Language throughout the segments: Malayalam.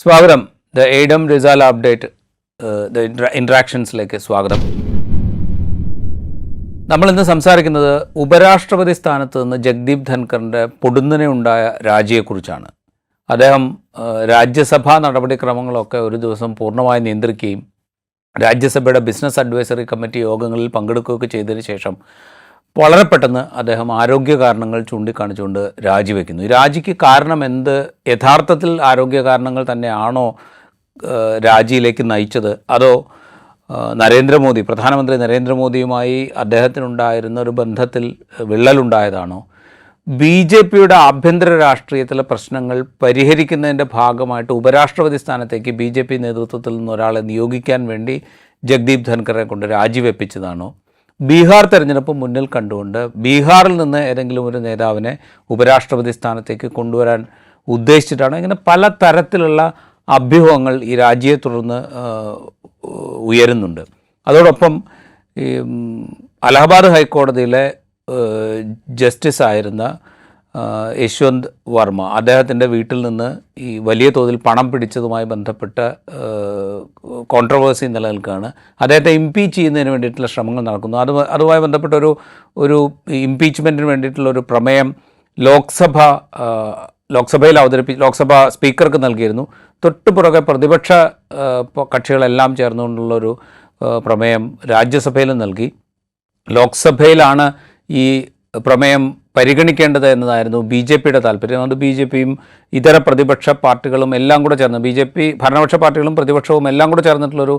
സ്വാഗതം. ദ എയ്ഡം റിസാല അപ്ഡേറ്റ് ദ ഇൻട്രാക്ഷൻസിലേക്ക് സ്വാഗതം. നമ്മൾ ഇന്ന് സംസാരിക്കുന്നത് ഉപരാഷ്ട്രപതി സ്ഥാനത്ത് നിന്ന് ജഗ്ദീപ് ധൻഖറിന്റെ പൊടുന്നനെ ഉണ്ടായ രാജിയെക്കുറിച്ചാണ്. അദ്ദേഹം രാജ്യസഭാ നടപടിക്രമങ്ങളൊക്കെ ഒരു ദിവസം പൂർണമായി നിയന്ത്രിക്കുകയും രാജ്യസഭയുടെ ബിസിനസ് അഡ്വൈസറി കമ്മിറ്റി യോഗങ്ങളിൽ പങ്കെടുക്കുകയൊക്കെ ചെയ്തതിന് ശേഷം വളരെ പെട്ടെന്ന് അദ്ദേഹം ആരോഗ്യ കാരണങ്ങൾ ചൂണ്ടിക്കാണിച്ചുകൊണ്ട് രാജിവെക്കുന്നു. ഈ രാജിക്ക് കാരണം എന്ത്? യഥാർത്ഥത്തിൽ ആരോഗ്യ കാരണങ്ങൾ തന്നെയാണോ രാജിയിലേക്ക് നയിച്ചത്? അതോ നരേന്ദ്രമോദി പ്രധാനമന്ത്രി നരേന്ദ്രമോദിയുമായി അദ്ദേഹത്തിനുണ്ടായിരുന്ന ഒരു ബന്ധത്തിൽ വിള്ളലുണ്ടായതാണോ? ബി ജെ പിയുടെ ആഭ്യന്തര രാഷ്ട്രീയത്തിലെ പ്രശ്നങ്ങൾ പരിഹരിക്കുന്നതിന്റെ ഭാഗമായിട്ട് ഉപരാഷ്ട്രപതി സ്ഥാനത്തേക്ക് ബി ജെ പി നേതൃത്വത്തിൽ നിന്ന് ഒരാളെ നിയോഗിക്കാൻ വേണ്ടി ജഗ്ദീപ് ധൻഖറെ കൊണ്ട് രാജിവെപ്പിച്ചതാണോ? ബീഹാർ തെരഞ്ഞെടുപ്പ് മുന്നിൽ കണ്ടുകൊണ്ട് ബീഹാറിൽ നിന്ന് ഏതെങ്കിലും ഒരു നേതാവിനെ ഉപരാഷ്ട്രപതി സ്ഥാനത്തേക്ക് കൊണ്ടുവരാൻ ഉദ്ദേശിച്ചിട്ടാണ്. ഇങ്ങനെ പല തരത്തിലുള്ള അഭ്യൂഹങ്ങൾ ഈ രാജ്യത്തെ തുടർന്ന് ഉയരുന്നുണ്ട്. അതോടൊപ്പം ഈ അലഹബാദ് ഹൈക്കോടതിയിലെ ജസ്റ്റിസ് ആയിരുന്ന യശ്വന്ത് വർമ്മ. അദ്ദേഹത്തിന്റെ വീട്ടിൽ നിന്ന് ഈ വലിയ തോതിൽ പണം പിടിച്ചതുമായി ബന്ധപ്പെട്ട കോൺട്രവേഴ്സി നിലനിൽക്കുകയാണ്. അദ്ദേഹത്തെ ഇംപീച്ച് ചെയ്യുന്നതിന് വേണ്ടിയിട്ടുള്ള ശ്രമങ്ങൾ നടക്കുന്നു. അത് അതുമായി ബന്ധപ്പെട്ട ഒരു ഒരു ഇംപീച്ച്മെന്റിന് വേണ്ടിയിട്ടുള്ള ഒരു പ്രമേയം ലോക്സഭ ലോക്സഭയിൽ അവതരിപ്പി ലോക്സഭ സ്പീക്കർക്ക് നൽകിയിരുന്നു. തൊട്ടു പുറകെ പ്രതിപക്ഷ കക്ഷികളെല്ലാം ചേർന്നുകൊണ്ടുള്ളൊരു പ്രമേയം രാജ്യസഭയിലും നൽകി. ലോക്സഭയിലാണ് ഈ പ്രമേയം പരിഗണിക്കേണ്ടത് എന്നതായിരുന്നു ബി ജെ പിയുടെ താല്പര്യം. അതുകൊണ്ട് ബി ജെ പിയും ഇതര പ്രതിപക്ഷ പാർട്ടികളും എല്ലാം കൂടെ ചേർന്ന് ബി ജെ പി ഭരണപക്ഷ പാർട്ടികളും പ്രതിപക്ഷവും എല്ലാം കൂടെ ചേർന്നിട്ടുള്ളൊരു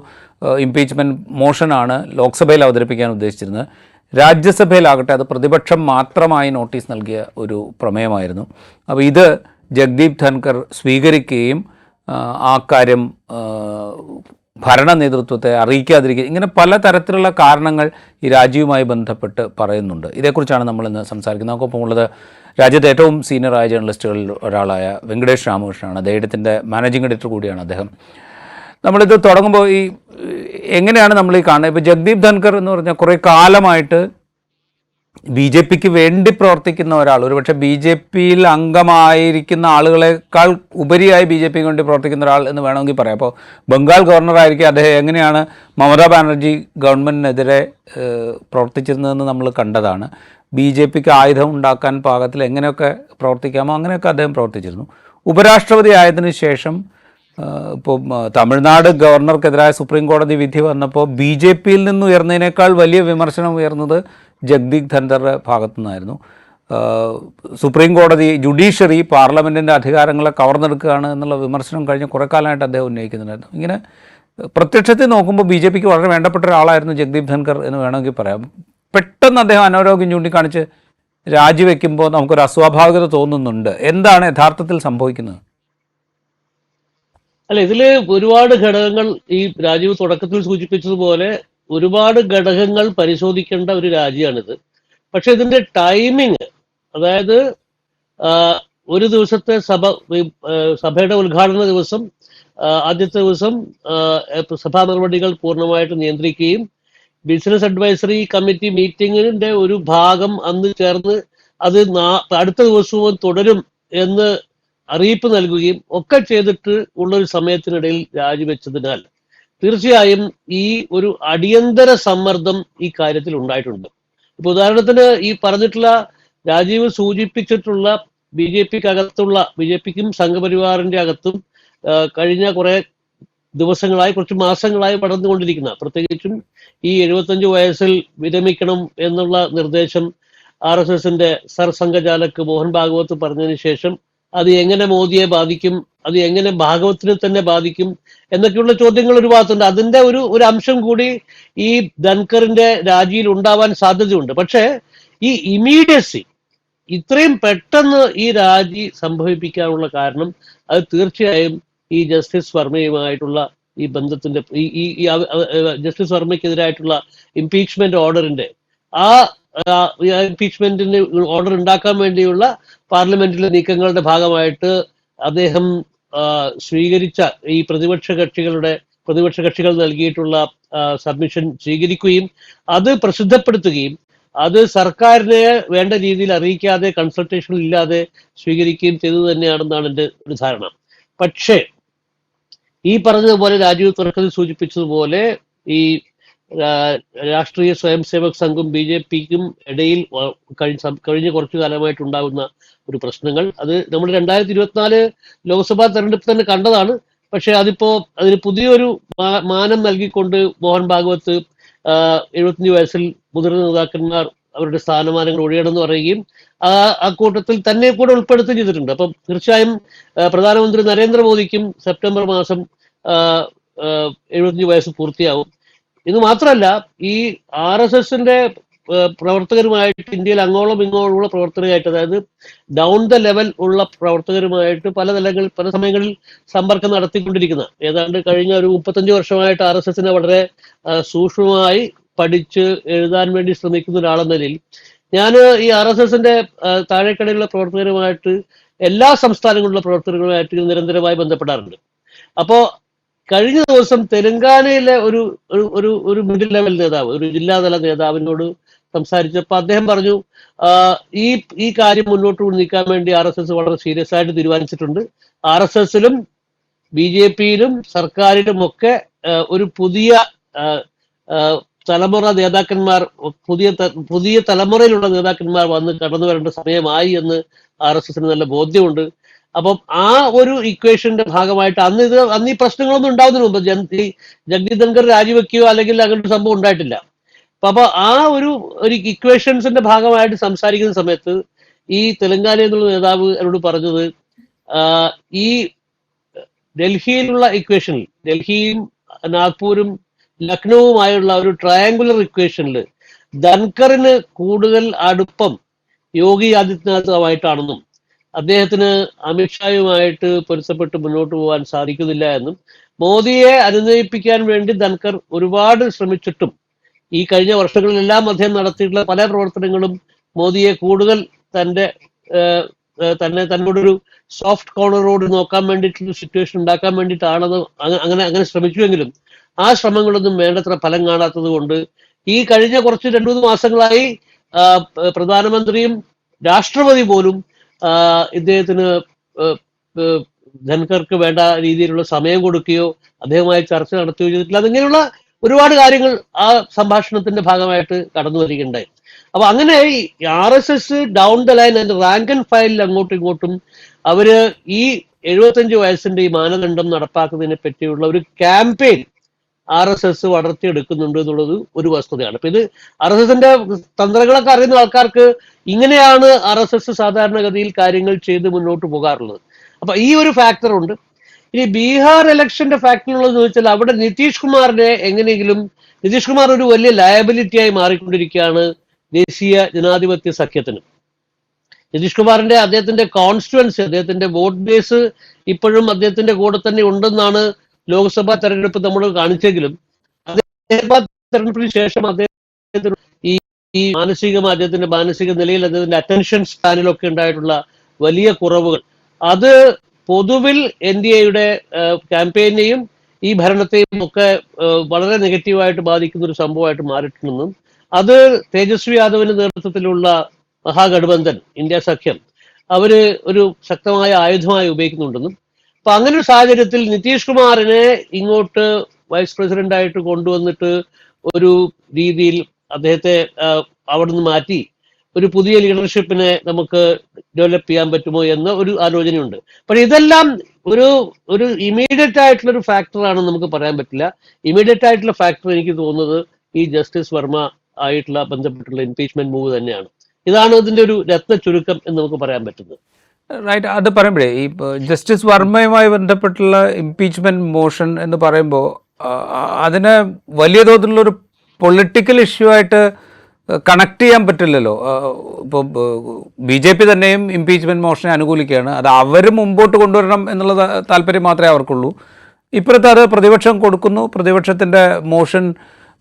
ഇംപീച്ച്മെന്റ് മോഷനാണ് ലോക്സഭയിൽ അവതരിപ്പിക്കാൻ ഉദ്ദേശിച്ചിരുന്നത്. രാജ്യസഭയിലാകട്ടെ അത് പ്രതിപക്ഷം മാത്രമായി നോട്ടീസ് നൽകിയ ഒരു പ്രമേയമായിരുന്നു. അപ്പോൾ ഇത് ജഗ്ദീപ് ധൻകർ സ്വീകരിക്കുകയും ആ, കാര്യം ഭരണ നേതൃത്വത്തെ അറിയിക്കാതിരിക്കുക. ഇങ്ങനെ പല തരത്തിലുള്ള കാരണങ്ങൾ ഈ രാജ്യവുമായി ബന്ധപ്പെട്ട് പറയുന്നുണ്ട്. ഇതേക്കുറിച്ചാണ് നമ്മൾ ഇന്ന് സംസാരിക്കുന്നത്. നമുക്കൊപ്പം ഉള്ളത് രാജ്യത്തെ ഏറ്റവും സീനിയറായ ജേർണലിസ്റ്റുകളിൽ ഒരാളായ വെങ്കടേഷ് രാമകൃഷ്ണനാണ്. അദ്ദേഹത്തിന്റെ മാനേജിംഗ് എഡിറ്റർ കൂടിയാണ് അദ്ദേഹം. നമ്മളിത് തുടങ്ങുമ്പോൾ ഈ എങ്ങനെയാണ് നമ്മൾ ഈ കാണുന്നത്? ഇപ്പോൾ ജഗ്ദീപ് ധൻകർ എന്ന് പറഞ്ഞാൽ കുറേ കാലമായിട്ട് ബി ജെ പിക്ക് വേണ്ടി പ്രവർത്തിക്കുന്ന ഒരാൾ ഒരുപക്ഷെ ബി ജെ പിയിൽ അംഗമായിരിക്കുന്ന ആളുകളെക്കാൾ ഉപരിയായി ബി ജെ പിക്ക് വേണ്ടി പ്രവർത്തിക്കുന്ന ഒരാൾ എന്ന് വേണമെങ്കിൽ പറയാം. അപ്പോൾ ബംഗാൾ ഗവർണറായിരിക്കും അദ്ദേഹം എങ്ങനെയാണ് മമതാ ബാനർജി ഗവൺമെന്റിനെതിരെ പ്രവർത്തിച്ചിരുന്നതെന്ന് നമ്മൾ കണ്ടതാണ്. ബി ജെ പിക്ക് ആയുധം ഉണ്ടാക്കാൻ പാകത്തിൽ എങ്ങനെയൊക്കെ പ്രവർത്തിക്കാമോ അങ്ങനെയൊക്കെ അദ്ദേഹം പ്രവർത്തിച്ചിരുന്നു. ഉപരാഷ്ട്രപതി ആയതിന് ശേഷം ഇപ്പോൾ ഇപ്പം തമിഴ്നാട് ഗവർണർക്കെതിരായ സുപ്രീം കോടതി വിധി വന്നപ്പോൾ ബി ജെ പിയിൽ നിന്ന് ഉയർന്നതിനേക്കാൾ വലിയ വിമർശനം ഉയർന്നത് ജഗ്ദീപ് ധൻധറുടെ ഭാഗത്തു നിന്നായിരുന്നു സുപ്രീം കോടതി ജുഡീഷ്യറി പാർലമെന്റിന്റെ അധികാരങ്ങളെ കവർന്നെടുക്കുകയാണ് എന്നുള്ള വിമർശനം കഴിഞ്ഞ കുറേ കാലമായിട്ട് അദ്ദേഹം ഉന്നയിക്കുന്നുണ്ടായിരുന്നു. ഇങ്ങനെ പ്രത്യക്ഷത്തിൽ നോക്കുമ്പോൾ ബി ജെ പിക്ക് വളരെ വേണ്ടപ്പെട്ട ഒരാളായിരുന്നു ജഗ്ദീപ് ധൻകർ എന്ന് വേണമെങ്കിൽ പറയാം. പെട്ടെന്ന് അദ്ദേഹം അനാരോഗ്യം ചൂണ്ടിക്കാണിച്ച് രാജിവെക്കുമ്പോൾ നമുക്കൊരു അസ്വാഭാവികത തോന്നുന്നുണ്ട്. എന്താണ് യഥാർത്ഥത്തിൽ സംഭവിക്കുന്നത്? അല്ല ഇതിൽ ഒരുപാട് ഘടകങ്ങൾ ഈ രാജീവ് തുടക്കത്തിൽ സൂചിപ്പിച്ചതുപോലെ ഒരുപാട് ഘടകങ്ങൾ പരിശോധിക്കേണ്ട ഒരു രാജ്യമാണിത് പക്ഷെ ഇതിന്റെ ടൈമിങ് അതായത് ഒരു ദിവസത്തെ സഭ സഭയുടെ ഉദ്ഘാടന ദിവസം ആദ്യത്തെ ദിവസം സഭാ നടപടികൾ പൂർണമായിട്ട് നിയന്ത്രിക്കുകയും ബിസിനസ് അഡ്വൈസറി കമ്മിറ്റി മീറ്റിംഗിന്റെ ഒരു ഭാഗം അന്ന് ചേർന്ന് അത് അടുത്ത ദിവസവും തുടരും എന്ന് അറിയിപ്പ് നൽകുകയും ഒക്കെ ചെയ്തിട്ട് ഉള്ളൊരു സമയത്തിനിടയിൽ രാജിവെച്ചതിനാൽ തീർച്ചയായും ഈ ഒരു അടിയന്തര സമ്മർദ്ദം ഈ കാര്യത്തിൽ ഉണ്ടായിട്ടുണ്ട്. ഇപ്പൊ ഉദാഹരണത്തിന് ഈ പറഞ്ഞിട്ടുള്ള രാജീവ് സൂചിപ്പിച്ചിട്ടുള്ള ബി ജെ പിക്ക് അകത്തുള്ള ബി ജെ പിക്കും സംഘപരിവാറിന്റെ അകത്തും കഴിഞ്ഞ കുറെ ദിവസങ്ങളായി കുറച്ച് മാസങ്ങളായി പടർന്നുകൊണ്ടിരിക്കുന്ന പ്രത്യേകിച്ചും ഈ എഴുപത്തഞ്ച് വയസ്സിൽ വിരമിക്കണം എന്നുള്ള നിർദ്ദേശം ആർ എസ് എസിന്റെ സർസംഘചാലക് മോഹൻ ഭാഗവത് പറഞ്ഞതിന് ശേഷം അത് എങ്ങനെ മോദിയെ ബാധിക്കും അത് എങ്ങനെ ഭാഗവത്തിനെ തന്നെ ബാധിക്കും എന്നൊക്കെയുള്ള ചോദ്യങ്ങൾ ഒരു ഭാഗത്തുണ്ട്. അതിന്റെ ഒരു ഒരു അംശം കൂടി ഈ ധൻകറിന്റെ രാജിയിൽ ഉണ്ടാവാൻ സാധ്യതയുണ്ട്. പക്ഷേ ഈ ഇമീഡിയസി ഇത്രയും പെട്ടെന്ന് ഈ രാജി സംഭവിപ്പിക്കാനുള്ള കാരണം അത് തീർച്ചയായും ഈ ജസ്റ്റിസ് വർമ്മയുമായിട്ടുള്ള ഈ ബന്ധത്തിന്റെ ഈ ഈ ജസ്റ്റിസ് വർമ്മയ്ക്കെതിരായിട്ടുള്ള ഇംപീച്ച്മെന്റ് ഓർഡറിന്റെ ആ ഇംപീച്ച്മെന്റിന് ഓർഡർ ഉണ്ടാക്കാൻ വേണ്ടിയുള്ള പാർലമെന്റിലെ നീക്കങ്ങളുടെ ഭാഗമായിട്ട് അദ്ദേഹം സ്വീകരിച്ച ഈ പ്രതിപക്ഷ കക്ഷികളുടെ പ്രതിപക്ഷ കക്ഷികൾ നൽകിയിട്ടുള്ള സബ്മിഷൻ സ്വീകരിക്കുകയും അത് പ്രസിദ്ധപ്പെടുത്തുകയും അത് സർക്കാരിനെ വേണ്ട രീതിയിൽ അറിയിക്കാതെ കൺസൾട്ടേഷൻ ഇല്ലാതെ സ്വീകരിക്കുകയും ചെയ്തു തന്നെയാണെന്നാണ് എന്റെ ഒരു ധാരണ. പക്ഷേ ഈ പറഞ്ഞതുപോലെ രാജീവ് തുടക്കത്തിൽ സൂചിപ്പിച്ചതുപോലെ ഈ രാഷ്ട്രീയ സ്വയം സേവക് സംഘം ബി ജെ പിക്കും ഇടയിൽ കഴിഞ്ഞ കുറച്ചു കാലമായിട്ട് കുറച്ചു കാലമായിട്ടുണ്ടാകുന്ന ഒരു പ്രശ്നങ്ങൾ. അത് നമ്മൾ രണ്ടായിരത്തി ഇരുപത്തിനാല് ലോക്സഭാ തെരഞ്ഞെടുപ്പ് തന്നെ കണ്ടതാണ്. പക്ഷെ അതിപ്പോ അതിന് പുതിയൊരു മാനം നൽകിക്കൊണ്ട് മോഹൻ ഭാഗവത് എഴുപത്തിയഞ്ച് വയസ്സിൽ മുതിർന്ന നേതാക്കന്മാർ അവരുടെ സ്ഥാനമാനങ്ങൾ ഒഴിയണമെന്ന് പറയുകയും ആ ആ കൂട്ടത്തിൽ തന്നെ കൂടെ ഉൾപ്പെടുത്തുകയും ചെയ്തിട്ടുണ്ട്. അപ്പം തീർച്ചയായും പ്രധാനമന്ത്രി നരേന്ദ്രമോദിക്കും സെപ്റ്റംബർ മാസം എഴുപത്തിയഞ്ച് വയസ്സ് പൂർത്തിയാവും. ഇത് മാത്രമല്ല ഈ ആർ എസ് എസിന്റെ പ്രവർത്തകരുമായിട്ട് ഇന്ത്യയിൽ അങ്ങോളം ഇങ്ങോളമുള്ള പ്രവർത്തകരുമായിട്ട് അതായത് ഡൗൺ ദ ലെവൽ ഉള്ള പ്രവർത്തകരുമായിട്ട് പല തലങ്ങളിൽ പല സമയങ്ങളിൽ സമ്പർക്കം നടത്തിക്കൊണ്ടിരിക്കുന്ന ഏതാണ്ട് കഴിഞ്ഞ ഒരു മുപ്പത്തഞ്ച് വർഷമായിട്ട് ആർ എസ് എസിനെ വളരെ സൂക്ഷ്മമായി പഠിച്ച് എഴുതാൻ വേണ്ടി ശ്രമിക്കുന്ന ഒരാളെന്ന നിലയിൽ ഞാൻ ഈ ആർ എസ് എസിന്റെ താഴേക്കടയിലുള്ള പ്രവർത്തകരുമായിട്ട് എല്ലാ സംസ്ഥാനങ്ങളിലുള്ള പ്രവർത്തകരുമായിട്ട് നിരന്തരമായി ബന്ധപ്പെടാറുണ്ട്. അപ്പോ കഴിഞ്ഞ ദിവസം തെലങ്കാനയിലെ ഒരു ഒരു ഒരു മിഡിൽ ലെവൽ നേതാവ് ഒരു ജില്ലാതല നേതാവിനോട് സംസാരിച്ചപ്പോൾ അദ്ദേഹം പറഞ്ഞു ഈ ഈ കാര്യം മുന്നോട്ട് കൊണ്ട് നീക്കാൻ വേണ്ടി ആർ എസ് എസ് വളരെ സീരിയസ് ആയിട്ട് തീരുമാനിച്ചിട്ടുണ്ട്. ആർ എസ് എസിലും ബി ജെ പിയിലും സർക്കാരിലും ഒക്കെ ഒരു പുതിയ തലമുറ നേതാക്കന്മാർ പുതിയ പുതിയ തലമുറയിലുള്ള നേതാക്കന്മാർ വന്ന് കടന്നു വരേണ്ട സമയമായി എന്ന് ആർ എസ് എസിന് നല്ല ബോധ്യമുണ്ട്. അപ്പം ആ ഒരു ഇക്വേഷന്റെ ഭാഗമായിട്ട് അന്ന് ഇത് അന്ന് ഈ പ്രശ്നങ്ങളൊന്നും ഉണ്ടാവുന്നതിന് മുമ്പ് ജഗദീപ് ധൻകർ രാജിവെക്കുകയോ അല്ലെങ്കിൽ അങ്ങനെ ഒരു സംഭവം ഉണ്ടായിട്ടില്ല. അപ്പൊ ആ ഒരു ഒരു ഇക്വേഷൻസിന്റെ ഭാഗമായിട്ട് സംസാരിക്കുന്ന സമയത്ത് ഈ തെലങ്കാന എന്നുള്ള നേതാവ് എന്നോട് പറഞ്ഞത് ഈ ഡൽഹിയിലുള്ള ഇക്വേഷനിൽ ഡൽഹിയും നാഗ്പൂരും ലക്നൌവുമായുള്ള ഒരു ട്രയാങ്കുലർ ഇക്വേഷനിൽ ധൻകറിന് കൂടുതൽ അടുപ്പം യോഗി ആദിത്യനാഥുമായിട്ടാണെന്നും അദ്ദേഹത്തിന് അമിത്ഷായുമായിട്ട് പൊരുത്തപ്പെട്ട് മുന്നോട്ട് പോകാൻ സാധിക്കുന്നില്ല എന്നും മോദിയെ അനുനയിപ്പിക്കാൻ വേണ്ടി ധൻകർ ഒരുപാട് ശ്രമിച്ചിട്ടും ഈ കഴിഞ്ഞ വർഷങ്ങളിലെല്ലാം അദ്ദേഹം നടത്തിയിട്ടുള്ള പല പ്രവർത്തനങ്ങളും മോദിയെ കൂടുതൽ തന്റെ തന്നെ തന്നോട് തന്നെ തന്നോടൊരു സോഫ്റ്റ് കോർണറോട് നോക്കാൻ വേണ്ടിയിട്ടുള്ള സിറ്റുവേഷൻ ഉണ്ടാക്കാൻ വേണ്ടിയിട്ടാണെന്ന് അങ്ങ- അങ്ങനെ അങ്ങനെ ശ്രമിച്ചുവെങ്കിലും ആ ശ്രമങ്ങളൊന്നും വേണ്ടത്ര ഫലം കാണാത്തത് കൊണ്ട് ഈ കഴിഞ്ഞ കുറച്ച് രണ്ടു മൂന്ന് മാസങ്ങളായി പ്രധാനമന്ത്രിയും രാഷ്ട്രപതി പോലും ഇദ്ദേഹത്തിന് ധൻകർക്ക് വേണ്ട രീതിയിലുള്ള സമയം കൊടുക്കുകയോ അദ്ദേഹവുമായി ചർച്ച നടത്തുകയോ ചെയ്തിട്ടില്ല. അതിങ്ങനെയുള്ള ഒരുപാട് കാര്യങ്ങൾ ആ സംഭാഷണത്തിന്റെ ഭാഗമായിട്ട് കടന്നു വരികയുണ്ടായി. അപ്പൊ അങ്ങനെ R S S down the line അതിന്റെ റാങ്ക് ആൻഡ് ഫയലിൽ അങ്ങോട്ടും ഇങ്ങോട്ടും അവർ ഈ എഴുപത്തഞ്ച് വയസ്സിന്റെ ഈ മാനദണ്ഡം നടപ്പാക്കുന്നതിനെ പറ്റിയുള്ള ഒരു ക്യാമ്പയിൻ ആർ എസ് എസ് വളർത്തിയെടുക്കുന്നുണ്ട് എന്നുള്ളത് ഒരു വസ്തുതയാണ്. അപ്പൊ ഇത് ആർ എസ് എസിന്റെ തന്ത്രങ്ങളൊക്കെ അറിയുന്ന ആൾക്കാർക്ക് ഇങ്ങനെയാണ് ആർ എസ് എസ് സാധാരണഗതിയിൽ കാര്യങ്ങൾ ചെയ്ത് മുന്നോട്ട് പോകാറുള്ളത്. അപ്പൊ ഈ ഒരു ഫാക്ടർ ഉണ്ട്. ഇനി ബീഹാർ ഇലക്ഷന്റെ ഫാക്ടർ ഫാക്ടറിനുള്ളത് ചോദിച്ചാൽ അവിടെ നിതീഷ് കുമാറിനെ എങ്ങനെയെങ്കിലും നിതീഷ് കുമാർ ഒരു വലിയ ലയബിലിറ്റിയായി മാറിക്കൊണ്ടിരിക്കുകയാണ് ദേശീയ ജനാധിപത്യ സഖ്യത്തിന്. നിതീഷ് കുമാറിന്റെ അദ്ദേഹത്തിന്റെ കോൺസ്റ്റുവൻസി അദ്ദേഹത്തിന്റെ വോട്ട് ബേസ് ഇപ്പോഴും അദ്ദേഹത്തിന്റെ കൂടെ തന്നെ ഉണ്ടെന്നാണ് ലോക്സഭാ തെരഞ്ഞെടുപ്പ് നമ്മൾ കാണിച്ചെങ്കിലും അദ്ദേഹം തെരഞ്ഞെടുപ്പിന് ശേഷം അദ്ദേഹത്തിന് ഈ ഈ മാനസിക അദ്ദേഹത്തിന്റെ മാനസിക നിലയിൽ അദ്ദേഹത്തിന്റെ അറ്റൻഷൻ സ്പാനിലൊക്കെ ഉണ്ടായിട്ടുള്ള വലിയ കുറവുകൾ. അത് പൊതുവിൽ എൻ ഡി എയുടെ ക്യാമ്പയിനെയും ഈ ഭരണത്തെയും ഒക്കെ വളരെ നെഗറ്റീവായിട്ട് ബാധിക്കുന്ന ഒരു സംഭവമായിട്ട് മാറിയിട്ടുണ്ടെന്നും അത് തേജസ്വി യാദവിന്റെ നേതൃത്വത്തിലുള്ള മഹാഗഠബന്ധൻ ഇന്ത്യ സഖ്യം അവർ ഒരു ശക്തമായ ആയുധമായി ഉപയോഗിക്കുന്നുണ്ടെന്നും അപ്പൊ അങ്ങനെ ഒരു സാഹചര്യത്തിൽ നിതീഷ് കുമാറിനെ ഇങ്ങോട്ട് വൈസ് പ്രസിഡന്റ് ആയിട്ട് കൊണ്ടുവന്നിട്ട് ഒരു രീതിയിൽ അദ്ദേഹത്തെ അവിടുന്ന് മാറ്റി ഒരു പുതിയ ലീഡർഷിപ്പിനെ നമുക്ക് ഡെവലപ്പ് ചെയ്യാൻ പറ്റുമോ എന്ന ഒരു ആലോചനയുണ്ട്. പക്ഷെ ഇതെല്ലാം ഒരു ഒരു ഇമീഡിയറ്റ് ആയിട്ടുള്ള ഒരു ഫാക്ടറാണ് നമുക്ക് പറയാൻ പറ്റില്ല. ഇമീഡിയറ്റ് ആയിട്ടുള്ള ഫാക്ടർ എനിക്ക് തോന്നുന്നത് ഈ ജസ്റ്റിസ് വർമ്മ ആയിട്ടുള്ള ബന്ധപ്പെട്ടുള്ള ഇംപീച്ച്മെന്റ് മൂവ് തന്നെയാണ്. ഇതാണ് ഇതിന്റെ ഒരു രത്ന ചുരുക്കം എന്ന് നമുക്ക് പറയാൻ പറ്റുന്നത്. റൈറ്റ് അത് പറയുമ്പോഴേ ഈ ജസ്റ്റിസ് വർമ്മയുമായി ബന്ധപ്പെട്ടുള്ള ഇംപീച്ച്മെന്റ് മോഷൻ എന്ന് പറയുമ്പോൾ അതിന് വലിയ തോതിലുള്ള ഒരു പൊളിറ്റിക്കൽ ഇഷ്യൂ ആയിട്ട് കണക്ട് ചെയ്യാൻ പറ്റില്ലല്ലോ. ഇപ്പോൾ ബി ജെ പി തന്നെയും ഇംപീച്ച്മെന്റ് മോഷനെ അനുകൂലിക്കുകയാണ്. അത് അവർ മുമ്പോട്ട് കൊണ്ടുവരണം എന്നുള്ള താല്പര്യം മാത്രമേ അവർക്കുള്ളൂ. ഇപ്പോഴത്തെ അത് പ്രതിപക്ഷം കൊടുക്കുന്നു. പ്രതിപക്ഷത്തിന്റെ മോഷൻ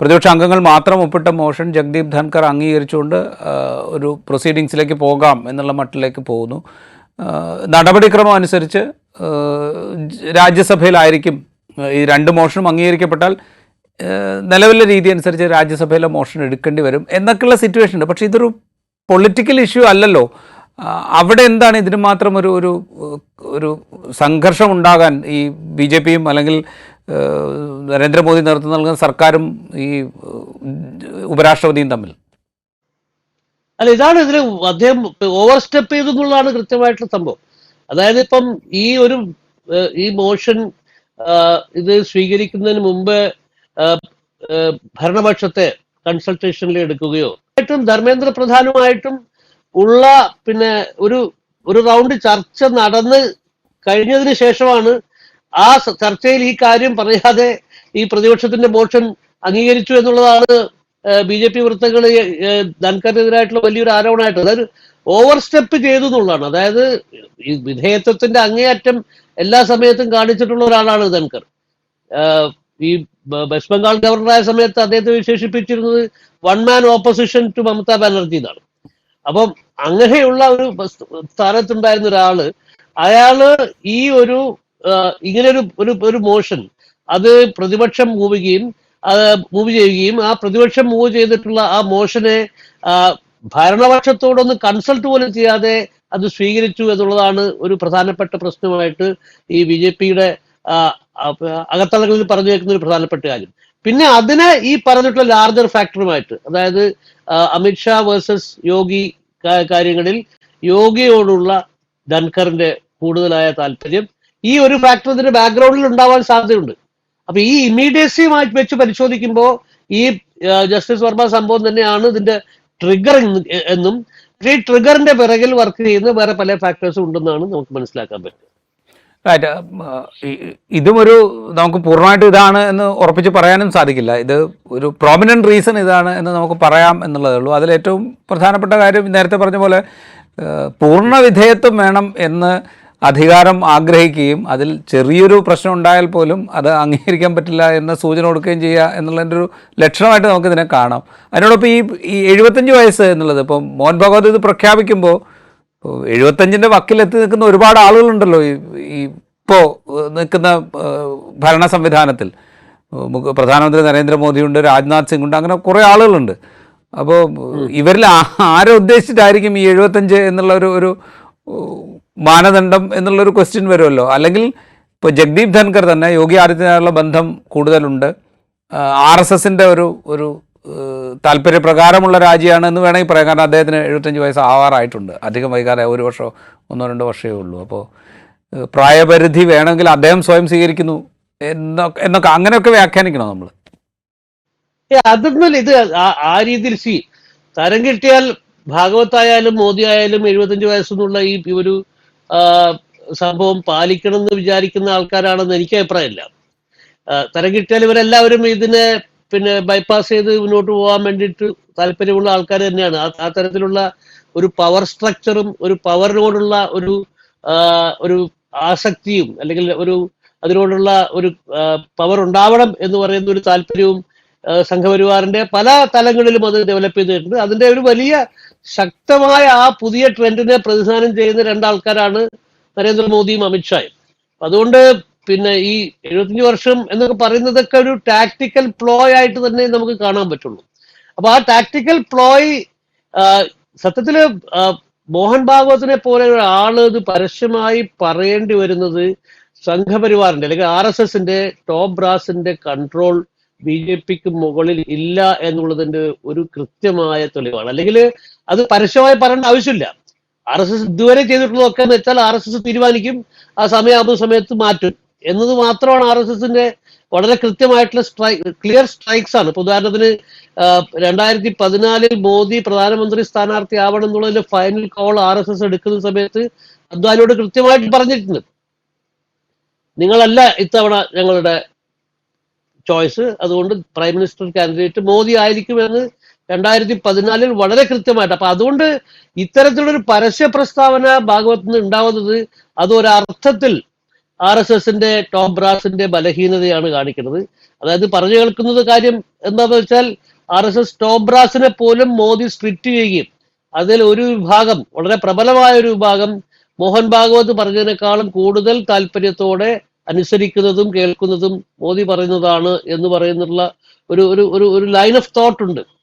പ്രതിപക്ഷ അംഗങ്ങൾ മാത്രം ഒപ്പിട്ട മോഷൻ ജഗ്ദീപ് ധൻകർ അംഗീകരിച്ചുകൊണ്ട് ഒരു പ്രൊസീഡിങ്സിലേക്ക് പോകാം എന്നുള്ള മട്ടിലേക്ക് പോകുന്നു. നടപടിക്രമം അനുസരിച്ച് രാജ്യസഭയിലായിരിക്കും ഈ രണ്ട് മോഷനും അംഗീകരിക്കപ്പെട്ടാൽ നിലവിലെ രീതി അനുസരിച്ച് രാജ്യസഭയിലെ മോഷൻ എടുക്കേണ്ടി വരും എന്നൊക്കെയുള്ള സിറ്റുവേഷൻ ഉണ്ട്. പക്ഷേ ഇതൊരു പൊളിറ്റിക്കൽ ഇഷ്യൂ അല്ലല്ലോ. അവിടെ എന്താണ് ഇതിന് മാത്രം ഒരു ഒരു ഒരു സംഘർഷം ഉണ്ടാകാൻ ഈ ബി ജെ പിയും അല്ലെങ്കിൽ നരേന്ദ്രമോദി നേതൃത്വം നൽകുന്ന സർക്കാരും ഈ ഉപരാഷ്ട്രപതിയും തമ്മിൽ? അല്ല ഇതാണ് ഇതിൽ അദ്ദേഹം ഓവർ സ്റ്റെപ്പ് ചെയ്തു എന്നുള്ളതാണ് കൃത്യമായിട്ടുള്ള സംഭവം. അതായത് ഇപ്പം ഈ ഒരു ഈ മോഷൻ ഇത് സ്വീകരിക്കുന്നതിന് മുമ്പ് ഭരണപക്ഷത്തെ കൺസൾട്ടേഷനിൽ എടുക്കുകയോ ആയിട്ടും ധർമ്മേന്ദ്ര പ്രധാനുമായിട്ടും ഉള്ള പിന്നെ ഒരു ഒരു റൗണ്ട് ചർച്ച നടന്ന് കഴിഞ്ഞതിന് ശേഷമാണ് ആ ചർച്ചയിൽ ഈ കാര്യം പറയാതെ ഈ പ്രതിപക്ഷത്തിന്റെ മോഷൻ അംഗീകരിച്ചു എന്നുള്ളതാണ് ബി ജെ പി വൃത്തങ്ങൾ ധൻഖറിനെതിരായിട്ടുള്ള വലിയൊരു ആരോപണമായിട്ട് അതായത് ഓവർ സ്റ്റെപ്പ് ചെയ്തു എന്നുള്ളതാണ്. അതായത് ഈ വിധേയത്വത്തിന്റെ അങ്ങേയറ്റം എല്ലാ സമയത്തും കാണിച്ചിട്ടുള്ള ഒരാളാണ് ധൻഖർ. ഈ വെസ്റ്റ് ബംഗാൾ ഗവർണറായ സമയത്ത് അദ്ദേഹത്തെ വിശേഷിപ്പിച്ചിരുന്നത് one man opposition to Mamata Banerjee എന്നാണ്. അപ്പം അങ്ങനെയുള്ള ഒരു സ്ഥാനത്തുണ്ടായിരുന്ന ഒരാൾ അയാൾ ഈ ഒരു ഇങ്ങനെ ഒരു ഒരു മോഷൻ അത് പ്രതിപക്ഷം മൂവുകയും അത് മൂവ് ചെയ്യുകയും ആ പ്രതിപക്ഷം മൂവ് ചെയ്തിട്ടുള്ള ആ മോഷനെ ഭരണപക്ഷത്തോടൊന്ന് കൺസൾട്ട് പോലും ചെയ്യാതെ അത് സ്വീകരിച്ചു എന്നുള്ളതാണ് ഒരു പ്രധാനപ്പെട്ട പ്രശ്നമായിട്ട് ഈ ബി ജെ പിയുടെ അകത്തളങ്ങളിൽ പറഞ്ഞു വെക്കുന്ന ഒരു പ്രധാനപ്പെട്ട കാര്യം. പിന്നെ അതിനെ ഈ പറഞ്ഞിട്ടുള്ള ലാർജർ ഫാക്ടറുമായിട്ട് അതായത് അമിത്ഷാ വേഴ്സസ് യോഗി കാര്യങ്ങളിൽ യോഗിയോടുള്ള ധൻഖറിന്റെ കൂടുതലായ താല്പര്യം. ഈ ഒരു ഫാക്ടർ ഇതിന്റെ ബാക്ക്ഗ്രൗണ്ടിൽ ഉണ്ടാവാൻ സാധ്യതയുണ്ട്. അപ്പൊ ഈ ഇമ്മീഡിയസിയുമായി വെച്ച് പരിശോധിക്കുമ്പോൾ ഈ ജസ്റ്റിസ് വർമ്മ സംഭവം തന്നെയാണ് ഇതിന്റെ ട്രിഗർ എന്നും. ഈ ട്രിഗറിന്റെ പിറകിൽ വർക്ക് ചെയ്യുന്ന വേറെ പല ഫാക്ടേഴ്സും ഉണ്ടെന്നാണ് നമുക്ക് മനസ്സിലാക്കാൻ പറ്റുക. ഇതും ഒരു നമുക്ക് പൂർണമായിട്ട് ഇതാണ് എന്ന് ഉറപ്പിച്ച് പറയാനും സാധിക്കില്ല. ഇത് ഒരു പ്രോമിനന്റ് റീസൺ ഇതാണ് എന്ന് നമുക്ക് പറയാം എന്നുള്ളതേ ഉള്ളൂ. അതിലേറ്റവും പ്രധാനപ്പെട്ട കാര്യം നേരത്തെ പറഞ്ഞ പോലെ പൂർണ വിധേയത്വം വേണം എന്ന് അധികാരം ആഗ്രഹിക്കുകയും അതിൽ ചെറിയൊരു പ്രശ്നം ഉണ്ടായാൽ പോലും അത് അംഗീകരിക്കാൻ പറ്റില്ല എന്ന സൂചന കൊടുക്കുകയും ചെയ്യുക എന്നുള്ളതിന്റെ ഒരു ലക്ഷണമായിട്ട് നമുക്കിതിനെ കാണാം. അതിനോടൊപ്പം ഈ ഈ എഴുപത്തഞ്ച് വയസ്സ് എന്നുള്ളത് ഇപ്പം മോഹൻ ഭഗവത് ഇത് പ്രഖ്യാപിക്കുമ്പോൾ എഴുപത്തഞ്ചിന്റെ വക്കിലെത്തി നിൽക്കുന്ന ഒരുപാട് ആളുകളുണ്ടല്ലോ ഈ ഇപ്പോൾ നിൽക്കുന്ന ഭരണ സംവിധാനത്തിൽ. പ്രധാനമന്ത്രി നരേന്ദ്രമോദിയുണ്ട് രാജ്നാഥ് സിംഗ് ഉണ്ട് അങ്ങനെ കുറേ ആളുകളുണ്ട്. അപ്പോൾ ഇവരിൽ ആരുദ്ദേശിച്ചിട്ടായിരിക്കും ഈ എഴുപത്തഞ്ച് എന്നുള്ള ഒരു ഒരു മാനദണ്ഡം എന്നുള്ളൊരു ക്വസ്റ്റ്യൻ വരുമല്ലോ. അല്ലെങ്കിൽ ഇപ്പോൾ ജഗ്ദീപ് ധൻകർ തന്നെ യോഗി ആദിത്യനാഥുള്ള ബന്ധം കൂടുതലുണ്ട്. ആർ എസ് എസിന്റെ ഒരു ഒരു താല്പര്യപ്രകാരമുള്ള രാജ്യമാണ് എന്ന് വേണമെങ്കിൽ പറയാം. കാരണം അദ്ദേഹത്തിന് എഴുപത്തഞ്ച് വയസ്സ് ആവാറായിട്ടുണ്ട്. അധികം വൈകാതെ ഒരു വർഷമോ ഒന്നോ രണ്ടോ വർഷമേ ഉള്ളൂ. അപ്പോൾ പ്രായപരിധി വേണമെങ്കിൽ അദ്ദേഹം സ്വയം സ്വീകരിക്കുന്നു എന്നൊക്കെ എന്നൊക്കെ അങ്ങനെയൊക്കെ വ്യാഖ്യാനിക്കണോ നമ്മൾ ഏ, അതൊന്നും ഇത് ആ- രീതിയിൽ സി തരം കിട്ടിയാൽ ഭാഗവത്തായാലും മോദി ആയാലും എഴുപത്തഞ്ച് വയസ്സെന്നുള്ള ഈ ഒരു സംഭവം പാലിക്കണം എന്ന് വിചാരിക്കുന്ന ആൾക്കാരാണെന്ന് എനിക്ക് അഭിപ്രായമില്ല. തരം കിട്ടിയാൽ ഇവരെല്ലാവരും ഇതിനെ പിന്നെ ബൈപ്പാസ് ചെയ്ത് മുന്നോട്ട് പോകാൻ വേണ്ടിയിട്ട് താല്പര്യമുള്ള ആൾക്കാർ തന്നെയാണ്. ആ തരത്തിലുള്ള ഒരു പവർ സ്ട്രക്ചറും ഒരു പവറിനോടുള്ള ഒരു ഒരു ആസക്തിയും അല്ലെങ്കിൽ ഒരു അതിനോടുള്ള ഒരു പവർ ഉണ്ടാവണം എന്ന് പറയുന്ന ഒരു താല്പര്യവും സംഘപരിവാറിന്റെ പല തലങ്ങളിലും അത് ഡെവലപ്പ് ചെയ്തിട്ടുണ്ട്. അതിന്റെ ഒരു വലിയ ശക്തമായ ആ പുതിയ ട്രെൻഡിനെ പ്രതിനിധാനം ചെയ്യുന്ന രണ്ടാൾക്കാരാണ് നരേന്ദ്രമോദിയും അമിത്ഷായും. അതുകൊണ്ട് പിന്നെ ഈ എഴുപത്തഞ്ച് വർഷം എന്നൊക്കെ പറയുന്നതൊക്കെ ഒരു ടാക്ടിക്കൽ പ്ലോയ് ആയിട്ട് തന്നെ നമുക്ക് കാണാൻ പറ്റുള്ളൂ. അപ്പൊ ആ ടാക്ടിക്കൽ പ്ലോയ് സത്യത്തിൽ മോഹൻ ഭാഗവത്തിനെ പോലെ ഒരാൾ ഇത് പരസ്യമായി പറയേണ്ടി വരുന്നത് സംഘപരിവാറിന്റെ അല്ലെങ്കിൽ ആർ എസ് എസിന്റെ ടോപ്പ് ബ്രാസിന്റെ കൺട്രോൾ ബി ജെ പിക്ക് മുകളിൽ ഇല്ല എന്നുള്ളതിന്റെ ഒരു കൃത്യമായ തെളിവാണ്. അല്ലെങ്കിൽ അത് പരസ്യമായി പറയേണ്ട ആവശ്യമില്ല. ആർ എസ് എസ് ഇതുവരെ ചെയ്തിട്ടുള്ളതൊക്കെ എന്ന് വെച്ചാൽ ആർ എസ് എസ് തീരുമാനിക്കും ആ സമയമാകുന്ന സമയത്ത് മാറ്റും. എന്നത് മാത്രമാണ് ആർ എസ് എസിന്റെ വളരെ കൃത്യമായിട്ടുള്ള സ്ട്രൈക്ക് ക്ലിയർ സ്ട്രൈക്സ് ആണ്. ഇപ്പൊ ഉദാഹരണത്തിന് രണ്ടായിരത്തി പതിനാലിൽ മോദി പ്രധാനമന്ത്രി സ്ഥാനാർത്ഥി ആവണം എന്നുള്ളതിന്റെ final call R S S എടുക്കുന്ന സമയത്ത് അദ്വാനിയോട് കൃത്യമായിട്ട് പറഞ്ഞിട്ടുണ്ട്. നിങ്ങളല്ല ഇത്തവണ ഞങ്ങളുടെ ചോയ്സ് അതുകൊണ്ട് പ്രൈം മിനിസ്റ്റർ കാൻഡിഡേറ്റ് മോദി ആയിരിക്കുമെന്ന് രണ്ടായിരത്തി പതിനാലിൽ വളരെ കൃത്യമായിട്ട്. അപ്പൊ അതുകൊണ്ട് ഇത്തരത്തിലൊരു പരസ്യ പ്രസ്താവന ഭാഗവത്ത് നിന്ന് ഉണ്ടാവുന്നത് അത് ഒരർത്ഥത്തിൽ ആർ എസ് എസിന്റെ ടോപ് ബ്രാസിന്റെ ബലഹീനതയാണ് കാണിക്കുന്നത്. അതായത് പറഞ്ഞു കേൾക്കുന്നത് കാര്യം എന്താന്ന് വെച്ചാൽ ആർ എസ് എസ് ടോപ്പ് ബ്രാസിനെ പോലും മോദി സ്പ്ലിറ്റ് ചെയ്യുകയും അതിൽ ഒരു വിഭാഗം വളരെ പ്രബലമായ ഒരു വിഭാഗം മോഹൻ ഭാഗവത് പറഞ്ഞതിനേക്കാളും കൂടുതൽ താല്പര്യത്തോടെ അനുസരിക്കുന്നതും കേൾക്കുന്നതും മോദി പറയുന്നതാണ് എന്ന് പറയുന്നുള്ള ഒരു ഒരു ഒരു ലൈൻ ഓഫ് തോട്ട് ഉണ്ട്.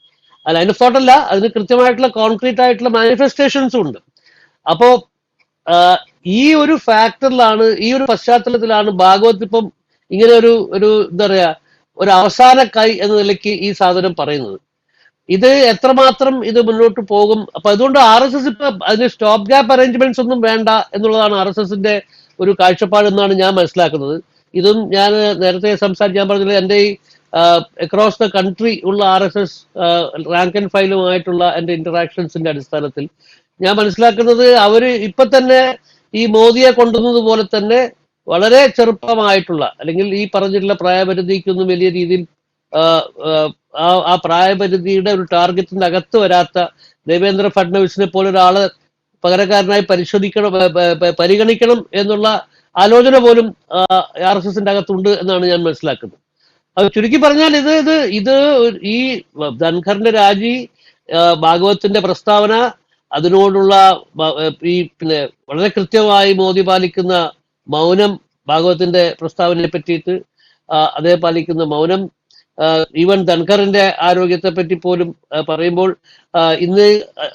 ആ ലൈൻ ഓഫ് തോട്ട് അല്ല. അതിന് കൃത്യമായിട്ടുള്ള കോൺക്രീറ്റ് ആയിട്ടുള്ള മാനിഫെസ്റ്റേഷൻസും ഉണ്ട്. അപ്പോ ഈ ഒരു ഫാക്ടറിലാണ് ഈ ഒരു പശ്ചാത്തലത്തിലാണ് ഭാഗവത് ഇപ്പം ഇങ്ങനെ ഒരു ഒരു എന്താ പറയാ ഒരു അവസാന കൈ എന്ന നിലയ്ക്ക് ഈ സാധനം പറയുന്നത്. ഇത് എത്രമാത്രം ഇത് മുന്നോട്ട് പോകും? അപ്പൊ അതുകൊണ്ട് ആർ എസ് എസ് ഇപ്പൊ അതിന് സ്റ്റോപ്പ് ഗ്യാപ്പ് അറേഞ്ച്മെന്റ്സ് ഒന്നും വേണ്ട എന്നുള്ളതാണ് ആർ എസ് എസിന്റെ ഒരു കാഴ്ചപ്പാട് എന്നാണ് ഞാൻ മനസ്സിലാക്കുന്നത്. ഇതും ഞാൻ നേരത്തെ സംസാരിക്കാൻ പറഞ്ഞത് എന്റെ ഈ അക്രോസ് ദ കൺട്രി ഉള്ള R S S rank and ഫയലുമായിട്ടുള്ള എന്റെ ഇന്ററാക്ഷൻസിന്റെ അടിസ്ഥാനത്തിൽ ഞാൻ മനസ്സിലാക്കുന്നത് അവർ ഇപ്പൊ തന്നെ ഈ മോദിയെ കൊണ്ടുവന്നത് പോലെ തന്നെ വളരെ ചെറുപ്പമായിട്ടുള്ള അല്ലെങ്കിൽ ഈ പറഞ്ഞിട്ടുള്ള പ്രായപരിധിക്കൊന്നും വലിയ രീതിയിൽ ആ, ആ, പ്രായപരിധിയുടെ ഒരു ടാർഗറ്റിന്റെ അകത്ത് വരാത്ത ദേവേന്ദ്ര ഫഡ്നവിസിനെ പോലെ ഒരാൾ പകരക്കാരനായി പരിശോധിക്കണം പരിഗണിക്കണം എന്നുള്ള ആലോചന പോലും ആർ എസ് എസിന്റെ അകത്തുണ്ട് എന്നാണ് ഞാൻ മനസ്സിലാക്കുന്നത്. അത് ചുരുക്കി പറഞ്ഞാൽ ഇത് ഇത് ഇത് ഈ ധൻഖറിന്റെ രാജി ഭാഗവത്തിന്റെ പ്രസ്താവന അതിനോടുള്ള ഈ പിന്നെ വളരെ കൃത്യമായി മോദി പാലിക്കുന്ന മൗനം ഭാഗവത്തിന്റെ പ്രസ്താവനയെ പറ്റിയിട്ട് അതേ പാലിക്കുന്ന മൗനം ഈവൻ ധൻഖറിന്റെ ആരോഗ്യത്തെ പറ്റി പോലും പറയുമ്പോൾ ഇന്ന്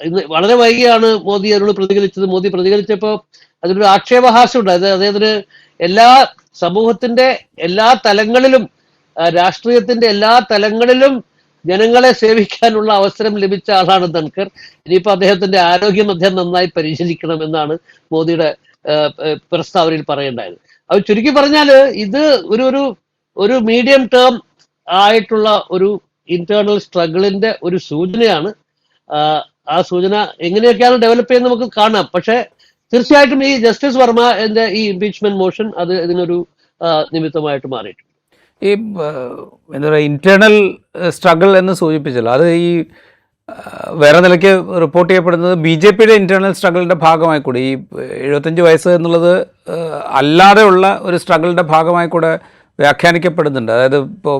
ഇന്ന് വളരെ വൈകിയാണ് മോദി അതിനോട് പ്രതികരിച്ചത്. മോദി പ്രതികരിച്ചപ്പോൾ അതിനൊരു ആക്ഷേപഹാസ്യം ഉണ്ട്. അതായത് അദ്ദേഹത്തിന് എല്ലാ സമൂഹത്തിന്റെ എല്ലാ തലങ്ങളിലും രാഷ്ട്രീയത്തിന്റെ എല്ലാ തലങ്ങളിലും ജനങ്ങളെ സേവിക്കാനുള്ള അവസരം ലഭിച്ച ആളാണ് ധൻഖർ. ഇനിയിപ്പോ അദ്ദേഹത്തിന്റെ ആരോഗ്യം അദ്ദേഹം നന്നായി പരിശീലിക്കണമെന്നാണ് മോദിയുടെ പ്രസ്താവനയിൽ പറയേണ്ടായത് അത് ചുരുക്കി പറഞ്ഞാൽ ഇത് ഒരു ഒരു ഒരു മീഡിയം ടേം ആയിട്ടുള്ള ഒരു ഇന്റേണൽ സ്ട്രഗിളിന്റെ ഒരു സൂചനയാണ്. ആ, സൂചന എങ്ങനെയൊക്കെയാണ് ഡെവലപ്പ് ചെയ്യുന്നത് നമുക്ക് കാണാം. പക്ഷെ തീർച്ചയായിട്ടും ഈ ജസ്റ്റിസ് വർമ്മ എന്റെ ഈ ഇംപീച്ച്മെന്റ് മോഷൻ അത് ഇതിനൊരു നിമിത്തമായിട്ട് മാറിയിട്ടുണ്ട്. ഈ എന്താ പറയുക ഇന്റേർണൽ സ്ട്രഗിൾ എന്ന് സൂചിപ്പിച്ചല്ലോ. അത് ഈ വേറെ നിലയ്ക്ക് റിപ്പോർട്ട് ചെയ്യപ്പെടുന്നത് ബി ജെ പിയുടെ ഇന്റേർണൽ സ്ട്രഗിളിന്റെ ഭാഗമായി കൂടി. ഈ എഴുപത്തഞ്ച് വയസ്സ് എന്നുള്ളത് അല്ലാതെയുള്ള ഒരു സ്ട്രഗിളിന്റെ ഭാഗമായി കൂടെ വ്യാഖ്യാനിക്കപ്പെടുന്നുണ്ട്. അതായത് ഇപ്പോൾ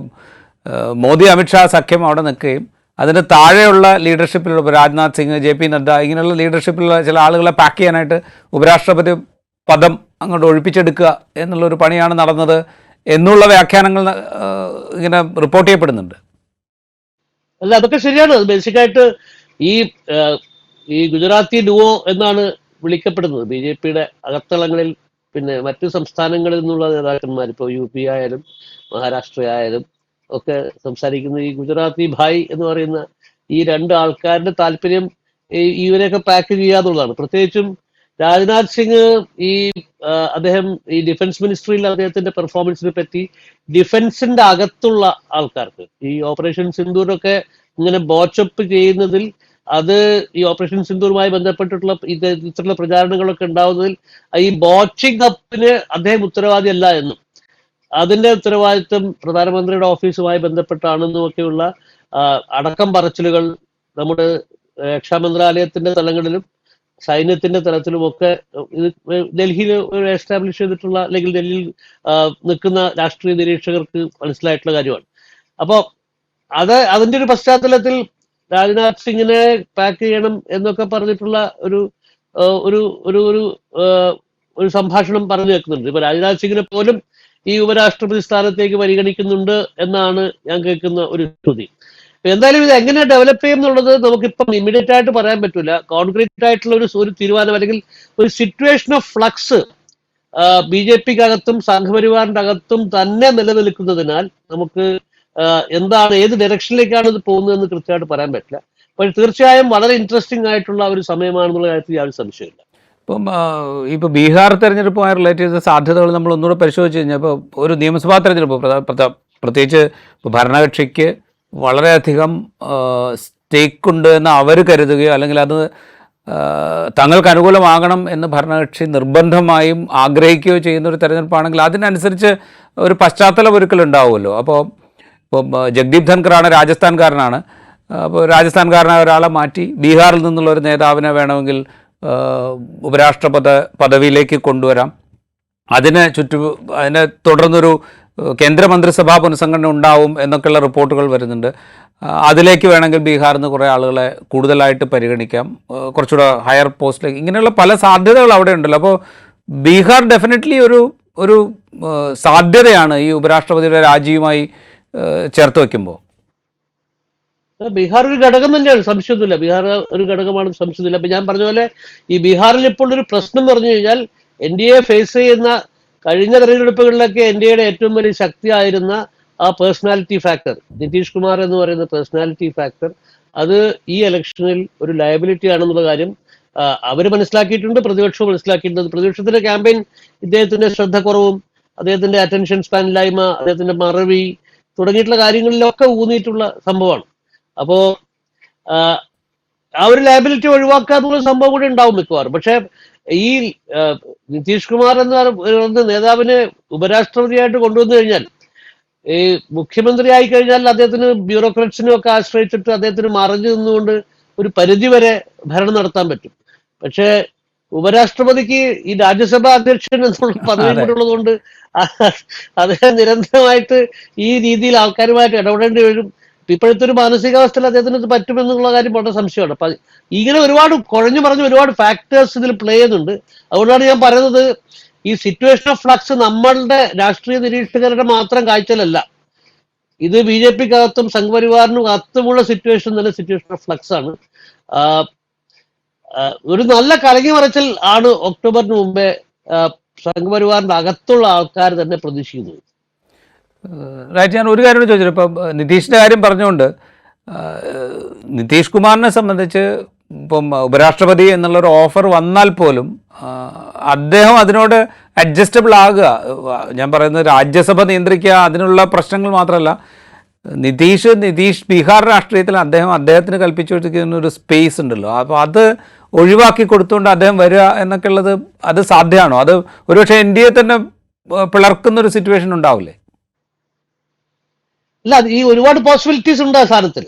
മോദി അമിത്ഷാ സഖ്യം അവിടെ നിൽക്കുകയും അതിന്റെ താഴെയുള്ള ലീഡർഷിപ്പിലുള്ള ഇപ്പോൾ രാജ്നാഥ് സിംഗ് ജെ പി നദ്ദ ഇങ്ങനെയുള്ള ലീഡർഷിപ്പിലുള്ള ചില ആളുകളെ പാക്ക് ചെയ്യാനായിട്ട് ഉപരാഷ്ട്രപതി പദം അങ്ങോട്ട് ഒഴിപ്പിച്ചെടുക്കുക എന്നുള്ളൊരു പണിയാണ് നടന്നത്. എന്നുള്ള വ്യാഖ്യാനങ്ങൾ ഇങ്ങനെ റിപ്പോർട്ട് ചെയ്യപ്പെടുന്നുണ്ട്. അല്ല അതൊക്കെ ശരിയാണ്. ബേസിക്കായിട്ട് ഈ ഈ ഗുജറാത്തി ഡുവോ എന്നാണ് വിളിക്കപ്പെടുന്നത്. ബി ജെ പിയുടെ അകത്തളങ്ങളിൽ പിന്നെ മറ്റു സംസ്ഥാനങ്ങളിൽ നിന്നുള്ള നേതാക്കന്മാർ ഇപ്പോൾ യു പി ആയാലും മഹാരാഷ്ട്ര ആയാലും ഒക്കെ സംസാരിക്കുന്ന ഈ ഗുജറാത്തി ഭായ് എന്ന് പറയുന്ന ഈ രണ്ട് ആൾക്കാരുടെ താല്പര്യം ഇവരെയൊക്കെ പാക്ക് ചെയ്യാന്നുള്ളതാണ് പ്രത്യേകിച്ചും രാജ്നാഥ് സിംഗ് ഈ അദ്ദേഹം ഈ ഡിഫൻസ് മിനിസ്ട്രിയിൽ അദ്ദേഹത്തിന്റെ പെർഫോമൻസിനെ പറ്റി ഡിഫൻസിന്റെ അകത്തുള്ള ആൾക്കാർക്ക് ഈ ഓപ്പറേഷൻ സിന്ദൂരൊക്കെ ഇങ്ങനെ ബോച്ചപ്പ് ചെയ്യുന്നതിൽ അത് ഈ ഓപ്പറേഷൻ സിന്ദൂറുമായി ബന്ധപ്പെട്ടിട്ടുള്ള ഇത് ഇത്തരത്തിലുള്ള പ്രചാരണങ്ങളൊക്കെ ഉണ്ടാവുന്നതിൽ ഈ ബോച്ചിങ് അപ്പിന് അദ്ദേഹം ഉത്തരവാദിയല്ല എന്നും അതിന്റെ ഉത്തരവാദിത്വം പ്രധാനമന്ത്രിയുടെ ഓഫീസുമായി ബന്ധപ്പെട്ടാണെന്നും ഒക്കെയുള്ള അടക്കം പറച്ചിലുകൾ നമ്മുടെ രക്ഷാ മന്ത്രാലയത്തിന്റെ തലങ്ങളിലും സൈന്യത്തിന്റെ തലത്തിലുമൊക്കെ ഇത് ഡൽഹിയിൽ എസ്റ്റാബ്ലിഷ് ചെയ്തിട്ടുള്ള അല്ലെങ്കിൽ ഡൽഹിയിൽ നിൽക്കുന്ന രാഷ്ട്രീയ നിരീക്ഷകർക്ക് മനസ്സിലായിട്ടുള്ള കാര്യമാണ്. അപ്പോ അത് അതിന്റെ ഒരു പശ്ചാത്തലത്തിൽ രാജ്നാഥ് സിംഗിനെ പാക്ക് ചെയ്യണം എന്നൊക്കെ പറഞ്ഞിട്ടുള്ള ഒരു ഒരു ഒരു ഒരു ഒരു സംഭാഷണം പറഞ്ഞു വെക്കുന്നുണ്ട് ഇപ്പൊ രാജ്നാഥ് സിംഗിനെ പോലും ഈ ഉപരാഷ്ട്രപതി സ്ഥാനത്തേക്ക് പരിഗണിക്കുന്നുണ്ട് എന്നാണ് ഞാൻ കേൾക്കുന്ന ഒരു ശ്രുതി എന്തായാലും ഇത് എങ്ങനെ ഡെവലപ്പ് ചെയ്യും എന്നുള്ളത് നമുക്കിപ്പം ഇമ്മീഡിയറ്റ് ആയിട്ട് പറയാൻ പറ്റില്ല കോൺക്രീറ്റ് ആയിട്ടുള്ള ഒരു ഒരു തീരുമാനം അല്ലെങ്കിൽ ഒരു situation of flux B J പിക്ക് അകത്തും സംഘപരിവാറിന്റെ അകത്തും തന്നെ നിലനിൽക്കുന്നതിനാൽ നമുക്ക് എന്താണ് ഏത് ഡയറക്ഷനിലേക്കാണ് ഇത് പോകുന്നതെന്ന് കൃത്യമായിട്ട് പറയാൻ പറ്റില്ല. പക്ഷെ തീർച്ചയായും വളരെ ഇൻട്രസ്റ്റിംഗ് ആയിട്ടുള്ള ഒരു സമയമാണെന്നുള്ള കാര്യത്തിൽ യാതൊരു സംശയമില്ല ഇപ്പം ഇപ്പൊ ബീഹാർ തെരഞ്ഞെടുപ്പുമായി റിലേറ്റ് ചെയ്ത സാധ്യതകൾ നമ്മൾ ഒന്നുകൂടെ പരിശോധിച്ച് കഴിഞ്ഞാൽ ഇപ്പോൾ ഒരു നിയമസഭാ തെരഞ്ഞെടുപ്പ് പ്രത്യേകിച്ച് ഭരണകക്ഷിക്ക് വളരെയധികം സ്റ്റേക്ക് ഉണ്ട് എന്ന് അവർ കരുതുകയോ അല്ലെങ്കിൽ അത് തങ്ങൾക്ക് അനുകൂലമാകണം എന്ന് ഭരണകക്ഷി നിർബന്ധമായും ആഗ്രഹിക്കുകയോ ചെയ്യുന്ന ഒരു തെരഞ്ഞെടുപ്പാണെങ്കിൽ അതിനനുസരിച്ച് ഒരു പശ്ചാത്തലം ഒരുക്കലുണ്ടാവുമല്ലോ അപ്പോൾ ഇപ്പം ജഗ്ദീപ് ധൻഖറാണ് രാജസ്ഥാൻകാരനാണ്. അപ്പോൾ രാജസ്ഥാൻകാരനായ ഒരാളെ മാറ്റി ബീഹാറിൽ നിന്നുള്ള ഒരു നേതാവിനെ വേണമെങ്കിൽ ഉപരാഷ്ട്രപതി പദവിയിലേക്ക് കൊണ്ടുവരാം. അതിനെ ചുറ്റു അതിനെ തുടർന്നൊരു കേന്ദ്രമന്ത്രിസഭാ പുനഃസംഘടന ഉണ്ടാവും എന്നൊക്കെയുള്ള റിപ്പോർട്ടുകൾ വരുന്നുണ്ട്. അതിലേക്ക് വേണമെങ്കിൽ ബീഹാറിൽ നിന്ന് കുറേ ആളുകളെ കൂടുതലായിട്ട് പരിഗണിക്കാം. കുറച്ചുകൂടെ ഹയർ പോസ്റ്റിലേക്ക്. ഇങ്ങനെയുള്ള പല സാധ്യതകൾ അവിടെ ഉണ്ടല്ലോ. അപ്പോൾ ബീഹാർ ഡെഫിനറ്റ്ലി ഒരു ഒരു സാധ്യതയാണ് ഈ ഉപരാഷ്ട്രപതിയുടെ രാജിയുമായി ചേർത്ത് വയ്ക്കുമ്പോൾ. ബീഹാർ ഒരു ഘടകം തന്നെയാണ്. സംശയമൊന്നുമില്ല. ബീഹാർ ഒരു ഘടകമാണ് സംശയമില്ല അപ്പൊ ഞാൻ പറഞ്ഞ പോലെ ഈ ബീഹാറിൽ ഇപ്പോൾ ഒരു പ്രശ്നം എന്ന് പറഞ്ഞു കഴിഞ്ഞാൽ എൻ ഡി എ ഫേസ് ചെയ്യുന്ന കഴിഞ്ഞ തെരഞ്ഞെടുപ്പുകളിലൊക്കെ ഇന്ത്യയുടെ ഏറ്റവും വലിയ ശക്തിയായിരുന്ന ആ പേഴ്സണാലിറ്റി ഫാക്ടർ നിതീഷ് കുമാർ എന്ന് പറയുന്ന പേഴ്സണാലിറ്റി ഫാക്ടർ അത് ഈ ഇലക്ഷനിൽ ഒരു ലയബിലിറ്റി ആണെന്നുള്ള കാര്യം അവർ മനസ്സിലാക്കിയിട്ടുണ്ട് പ്രതിപക്ഷവും മനസ്സിലാക്കിയിട്ടുണ്ട്. പ്രതിപക്ഷത്തിന്റെ ക്യാമ്പയിൻ ഇദ്ദേഹത്തിന്റെ ശ്രദ്ധക്കുറവും അദ്ദേഹത്തിന്റെ അറ്റൻഷൻ സ്പാൻ ഇല്ലായ്മ അദ്ദേഹത്തിന്റെ മറവി തുടങ്ങിയിട്ടുള്ള കാര്യങ്ങളിലൊക്കെ ഊന്നിയിട്ടുള്ള സംഭവമാണ്. അപ്പോ ആ, ഒരു ലയബിലിറ്റി ഒഴിവാക്കാത്ത സംഭവം കൂടി ഉണ്ടാവും മിക്കവാറും. പക്ഷെ ഈ നിതീഷ് കുമാർ എന്ന് പറയുന്ന നേതാവിനെ ഉപരാഷ്ട്രപതിയായിട്ട് കൊണ്ടുവന്നു കഴിഞ്ഞാൽ ഈ മുഖ്യമന്ത്രി ആയി കഴിഞ്ഞാൽ അദ്ദേഹത്തിന് ബ്യൂറോക്രാറ്റ്സിനും ഒക്കെ ആശ്രയിച്ചിട്ട് അദ്ദേഹത്തിന് മറഞ്ഞു നിന്നുകൊണ്ട് ഒരു പരിധി വരെ ഭരണം നടത്താൻ പറ്റും പക്ഷേ ഉപരാഷ്ട്രപതിക്ക് ഈ രാജ്യസഭാ അധ്യക്ഷൻ എന്നുള്ള പദവി. കൂടെ അദ്ദേഹം നിരന്തരമായിട്ട് ഈ രീതിയിൽ ആൾക്കാരുമായിട്ട് ഇടപെടേണ്ടി വരും ഇപ്പോഴത്തെ ഒരു മാനസികാവസ്ഥയിൽ അദ്ദേഹത്തിന് പറ്റുമെന്നുള്ള കാര്യം വളരെ സംശയമാണ്. അപ്പൊ ഇങ്ങനെ ഒരുപാട് കുഴഞ്ഞു പറഞ്ഞ് ഒരുപാട് ഫാക്ടേഴ്സ് ഇതിൽ പ്ലേ ചെയ്യുന്നുണ്ട്. അതുകൊണ്ടാണ് ഞാൻ പറയുന്നത് ഈ സിറ്റുവേഷൻ ഓഫ് ഫ്ലക്സ് നമ്മളുടെ രാഷ്ട്രീയ നിരീക്ഷകരുടെ മാത്രം കാഴ്ചയിലല്ല. ഇത് ബി ജെ പിക്കകത്തും സംഘപരിവാറിനും അകത്തുമുള്ള സിറ്റുവേഷൻ തന്നെ സിറ്റുവേഷൻ ഓഫ് ഫ്ലക്സ് ആണ്. ഒരു നല്ല കലങ്ങി മറച്ചിൽ ആണ് ഒക്ടോബറിന് മുമ്പേ സംഘപരിവാറിന്റെ അകത്തുള്ള ആൾക്കാർ തന്നെ പ്രതീക്ഷിക്കുന്നത്. റൈറ്റ് ഞാൻ ഒരു കാര്യം ചോദിച്ചു ഇപ്പം നിതീഷിന്റെ കാര്യം പറഞ്ഞുകൊണ്ട് നിതീഷ് കുമാറിനെ സംബന്ധിച്ച് ഇപ്പം ഉപരാഷ്ട്രപതി എന്നുള്ളൊരു ഓഫർ വന്നാൽ പോലും അദ്ദേഹം അതിനോട് അഡ്ജസ്റ്റബിൾ ആകുക. ഞാൻ പറയുന്നത് രാജ്യസഭ നിയന്ത്രിക്കുക അതിനുള്ള പ്രശ്നങ്ങൾ മാത്രമല്ല നിതീഷ് നിതീഷ് ബീഹാർ രാഷ്ട്രീയത്തിൽ അദ്ദേഹം അദ്ദേഹത്തിന് കൽപ്പിച്ചു ഒരു സ്പേസ് ഉണ്ടല്ലോ. അപ്പോൾ അത് ഒഴിവാക്കി കൊടുത്തുകൊണ്ട് അദ്ദേഹം വരിക എന്നൊക്കെ ഉള്ളത് അത് സാധ്യമാണോ? അത് ഒരുപക്ഷെ എൻ ഡി എ തന്നെ പിളർക്കുന്നൊരു സിറ്റുവേഷൻ ഉണ്ടാവില്ലേ? അല്ല ഈ ഒരുപാട് പോസിബിലിറ്റീസ് ഉണ്ട് ആ സാധനത്തിൽ.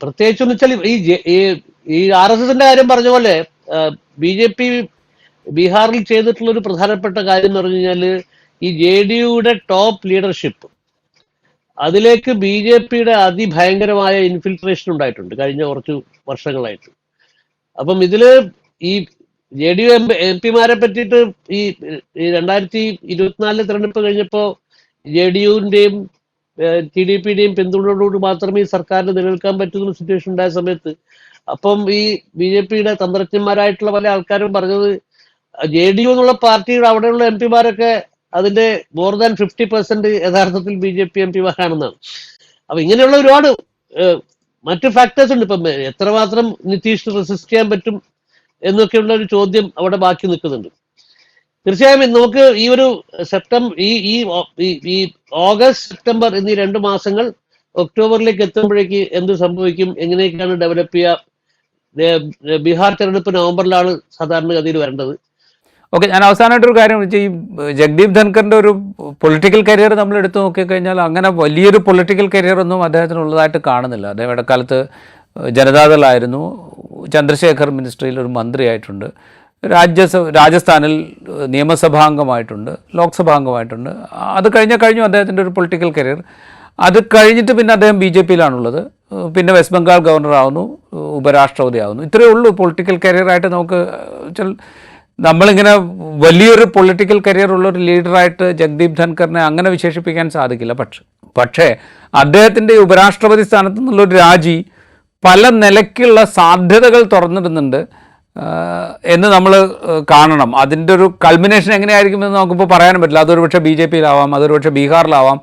പ്രത്യേകിച്ച് എന്ന് വെച്ചാൽ ഈ ഈ- ആർ എസ് എസിന്റെ കാര്യം പറഞ്ഞ പോലെ ബി ജെ പി ബീഹാറിൽ ചെയ്തിട്ടുള്ള ഒരു പ്രധാനപ്പെട്ട കാര്യം എന്ന് പറഞ്ഞു കഴിഞ്ഞാൽ ഈ ജെ ഡി യുടെ ടോപ്പ് ലീഡർഷിപ്പ് അതിലേക്ക് ബി ജെ പിയുടെ അതിഭയങ്കരമായ ഇൻഫിൽട്രേഷൻ ഉണ്ടായിട്ടുണ്ട് കഴിഞ്ഞ കുറച്ച് വർഷങ്ങളായിട്ട്. അപ്പം ഇതിൽ ഈ J D U M M പിമാരെ പറ്റിയിട്ട് ഈ ഈ രണ്ടായിരത്തി ഇരുപത്തിനാലിലെ തെരഞ്ഞെടുപ്പ് കഴിഞ്ഞപ്പോൾ ജെ ഡി യുവിന്റെയും ടി ഡി പിയുടെയും പിന്തുണയോടുകൂടി മാത്രമേ ഈ സർക്കാരിന് നിലനിൽക്കാൻ പറ്റുന്ന സിറ്റുവേഷൻ ഉണ്ടായ സമയത്ത്. അപ്പം ഈ ബി ജെ പിയുടെ തന്ത്രജ്ഞന്മാരായിട്ടുള്ള പല ആൾക്കാരും പറഞ്ഞത് ജെ ഡി യു എന്നുള്ള പാർട്ടിയുടെ അവിടെയുള്ള എം പിമാരൊക്കെ അതിന്റെ മോർ ദാൻ ഫിഫ്റ്റി പെർസെന്റ് യഥാർത്ഥത്തിൽ ബി ജെ പി എം പിമാരാണെന്നാണ്. അപ്പൊ ഇങ്ങനെയുള്ള ഒരുപാട് മറ്റു ഫാക്ടേഴ്സ് ഉണ്ട്. ഇപ്പം എത്രമാത്രം നിതീഷ് റെസിസ്റ്റ് ചെയ്യാൻ പറ്റും എന്നൊക്കെയുള്ള ഒരു ചോദ്യം അവിടെ ബാക്കി നിൽക്കുന്നുണ്ട്. തീർച്ചയായും നമുക്ക് ഈ ഒരു സെപ്റ്റംബർ ഈ ഈ ഓഗസ്റ്റ് സെപ്റ്റംബർ എന്നീ രണ്ട് മാസങ്ങൾ ഒക്ടോബറിലേക്ക് എത്തുമ്പോഴേക്ക് എന്ത് സംഭവിക്കും എങ്ങനെയൊക്കെയാണ് ഡെവലപ്പ് ചെയ്യുക ബീഹാർ തെരഞ്ഞെടുപ്പ് നവംബറിലാണ് സാധാരണഗതിയിൽ വരേണ്ടത്. ഓക്കെ ഞാൻ അവസാനമായിട്ടൊരു കാര്യം ഈ ജഗ്ദീപ് ധൻഖറിന്റെ ഒരു പൊളിറ്റിക്കൽ കരിയർ നമ്മൾ എടുത്തു നോക്കിക്കഴിഞ്ഞാൽ അങ്ങനെ വലിയൊരു പൊളിറ്റിക്കൽ കരിയർ ഒന്നും അദ്ദേഹത്തിന് ഉള്ളതായിട്ട് കാണുന്നില്ല. അദ്ദേഹം ഇടക്കാലത്ത് ജനതാദളായിരുന്നു ചന്ദ്രശേഖർ മിനിസ്ട്രിയിൽ ഒരു മന്ത്രിയായിട്ടുണ്ട്. രാജ്യസഭ രാജസ്ഥാനിൽ നിയമസഭാംഗമായിട്ടുണ്ട് ലോക്സഭാംഗമായിട്ടുണ്ട്. അത് കഴിഞ്ഞ കഴിഞ്ഞു അദ്ദേഹത്തിന്റെ ഒരു പൊളിറ്റിക്കൽ കരിയർ അത് കഴിഞ്ഞിട്ട് പിന്നെ അദ്ദേഹം ബി ജെ പിയിലാണുള്ളത്. പിന്നെ വെസ്റ്റ് ബംഗാൾ ഗവർണർ ആവുന്നു ഉപരാഷ്ട്രപതി ആവുന്നു ഇത്രയേ ഉള്ളൂ പൊളിറ്റിക്കൽ കരിയറായിട്ട് നമുക്ക് ചില നമ്മളിങ്ങനെ വലിയൊരു പൊളിറ്റിക്കൽ കരിയർ ഉള്ള ഒരു ലീഡറായിട്ട് ജഗ്ദീപ് ധൻഖറിനെ അങ്ങനെ വിശേഷിപ്പിക്കാൻ സാധിക്കില്ല. പക്ഷേ പക്ഷേ അദ്ദേഹത്തിന്റെ ഉപരാഷ്ട്രപതി സ്ഥാനത്ത് നിന്നുള്ളൊരു രാജി പല നിലയ്ക്കുള്ള സാധ്യതകൾ തുറന്നിടുന്നുണ്ട്. എന്ന് നമ്മൾ കാണണം. അതിന്റെ ഒരു കൾമിനേഷൻ എങ്ങനെയായിരിക്കുമെന്ന് നമുക്കിപ്പോൾ പറയാനും പറ്റില്ല. അതൊരു പക്ഷേ ബി ജെ പിയിലാവാം അതൊരു പക്ഷേ ബീഹാറിലാവാം.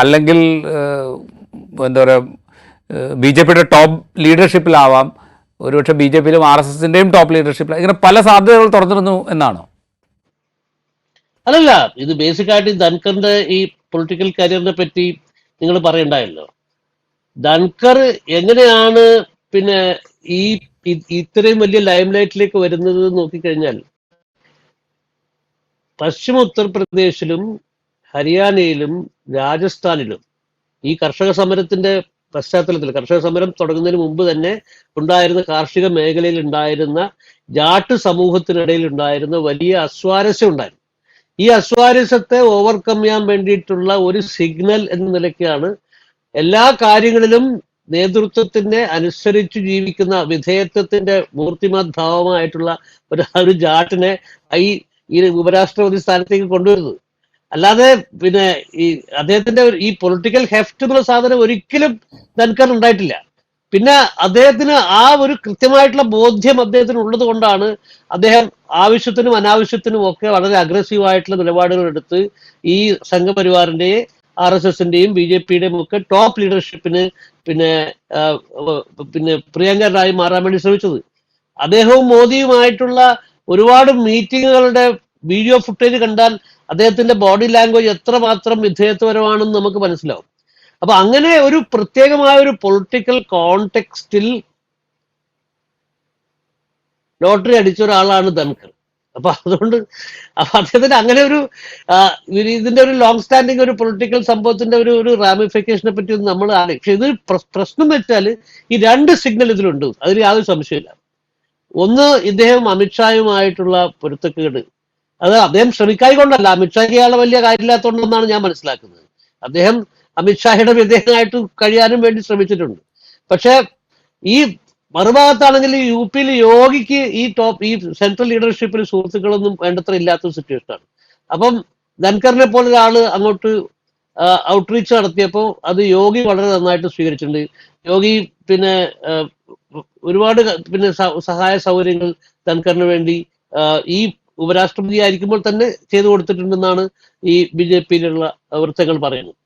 അല്ലെങ്കിൽ എന്താ പറയുക ബി ജെ പിയുടെ ടോപ്പ് ലീഡർഷിപ്പിലാവാം. ഒരുപക്ഷെ ബി ജെ പിയിലും ആർ എസ് എസിന്റെയും ടോപ്പ് ലീഡർഷിപ്പിൽ ഇങ്ങനെ പല സാധ്യതകൾ തുറന്നിരുന്നു എന്നാണോ? അല്ലല്ല ഇത് ബേസിക്കായിട്ട് ധൻഖറിന്റെ ഈ പൊളിറ്റിക്കൽ കരിയറിനെ പറ്റി നിങ്ങൾ പറയണ്ടായല്ലോ. ധൻഖർ എങ്ങനെയാണ് പിന്നെ ഈ ഇത്രയും വലിയ ലൈം ലൈറ്റിലേക്ക് വരുന്നത് നോക്കിക്കഴിഞ്ഞാൽ പശ്ചിമ ഉത്തർപ്രദേശിലും ഹരിയാനയിലും രാജസ്ഥാനിലും ഈ കർഷക സമരത്തിന്റെ പശ്ചാത്തലത്തിൽ കർഷക സമരം തുടങ്ങുന്നതിന് മുമ്പ് തന്നെ ഉണ്ടായിരുന്ന കാർഷിക മേഖലയിൽ ഉണ്ടായിരുന്ന ജാട്ട് സമൂഹത്തിനിടയിൽ ഉണ്ടായിരുന്ന വലിയ അസ്വാരസ്യം ഉണ്ടായിരുന്നു. ഈ അസ്വാരസ്യത്തെ ഓവർകം ചെയ്യാൻ വേണ്ടിയിട്ടുള്ള ഒരു സിഗ്നൽ എന്ന നിലയ്ക്കാണ് എല്ലാ കാര്യങ്ങളിലും നേതൃത്വത്തിന്റെ അനുസരിച്ച് ജീവിക്കുന്ന വിധേയത്വത്തിന്റെ മൂർത്തിമത് ഭാവമായിട്ടുള്ള ഒരു ഒരു ജാട്ടിനെ ഈ ഈ ഉപരാഷ്ട്രപതി സ്ഥാനത്തേക്ക് കൊണ്ടുവരുന്നത്. അല്ലാതെ പിന്നെ ഈ അദ്ദേഹത്തിന്റെ ഈ പൊളിറ്റിക്കൽ ഹെഫ്റ്റ് എന്നുള്ള സാധനം ഒരിക്കലും ധൻകർ ഉണ്ടായിട്ടില്ല. പിന്നെ അദ്ദേഹത്തിന് ആ ഒരു കൃത്യമായിട്ടുള്ള ബോധ്യം അദ്ദേഹത്തിന് ഉള്ളത് കൊണ്ടാണ് അദ്ദേഹം ആവശ്യത്തിനും അനാവശ്യത്തിനും ഒക്കെ വളരെ അഗ്രസീവായിട്ടുള്ള നിലപാടുകൾ എടുത്ത് ഈ സംഘപരിവാറിന്റെ ആർ എസ് എസിന്റെയും ബി ജെ പിയുടെയും ഒക്കെ ടോപ്പ് ലീഡർഷിപ്പിന് പിന്നെ പിന്നെ പ്രിയങ്കരനായി മാറാൻ വേണ്ടി ശ്രമിച്ചത്. അദ്ദേഹവും മോദിയുമായിട്ടുള്ള ഒരുപാട് മീറ്റിങ്ങുകളുടെ വീഡിയോ ഫുട്ടേജ് കണ്ടാൽ അദ്ദേഹത്തിന്റെ ബോഡി ലാംഗ്വേജ് എത്രമാത്രം വിധേയത്വപരമാണെന്ന് നമുക്ക് മനസ്സിലാവും. അപ്പൊ അങ്ങനെ ഒരു പ്രത്യേകമായ ഒരു പൊളിറ്റിക്കൽ കോണ്ടെക്സ്റ്റിൽ ലോട്ടറി അടിച്ച ഒരാളാണ് ധൻകർ അപ്പൊ അതുകൊണ്ട് അപ്പൊ അദ്ദേഹത്തിന് അങ്ങനെ ഒരു ഇതിന്റെ ഒരു ലോങ് സ്റ്റാൻഡിങ് ഒരു പൊളിറ്റിക്കൽ സംഭവത്തിന്റെ ഒരു ഒരു റാമിഫിക്കേഷനെ പറ്റി ഒന്നും നമ്മൾ ആണ് പക്ഷെ ഇത് പ്രശ്നം വെച്ചാൽ ഈ രണ്ട് സിഗ്നൽ ഇതിലുണ്ട്. അതിൽ യാതൊരു സംശയമില്ല ഒന്ന് ഇദ്ദേഹം അമിത്ഷായുമായിട്ടുള്ള പൊരുത്തക്കേട്. അത് അദ്ദേഹം ശ്രമിക്കായി കൊണ്ടല്ല അമിത്ഷായ്ക്ക് ഇയാളെ വലിയ കാര്യമില്ലാത്തതുകൊണ്ടെന്നാണ് ഞാൻ മനസ്സിലാക്കുന്നത്. അദ്ദേഹം അമിത്ഷായുടെ വിധേയനായിട്ട് കഴിയാനും വേണ്ടി ശ്രമിച്ചിട്ടുണ്ട്. പക്ഷേ ഈ മറുഭാഗത്താണെങ്കിൽ യു പിയിൽ യോഗിക്ക് ഈ ടോപ്പ് ഈ സെൻട്രൽ ലീഡർഷിപ്പിൽ സുഹൃത്തുക്കളൊന്നും വേണ്ടത്ര ഇല്ലാത്ത സിറ്റുവേഷനാണ് അപ്പം ധൻകറിനെ പോലെ ഒരാൾ അങ്ങോട്ട് ഔട്ട്റീച്ച് നടത്തിയപ്പോൾ അത് യോഗി വളരെ നന്നായിട്ട് സ്വീകരിച്ചിട്ടുണ്ട്. യോഗി പിന്നെ ഒരുപാട് പിന്നെ സഹായ സൗകര്യങ്ങൾ ധൻകറിന് വേണ്ടി ഈ ഉപരാഷ്ട്രപതി ആയിരിക്കുമ്പോൾ തന്നെ ചെയ്തു കൊടുത്തിട്ടുണ്ടെന്നാണ് ഈ ബി ജെ പിയിലുള്ള വൃത്തങ്ങൾ പറയുന്നത്.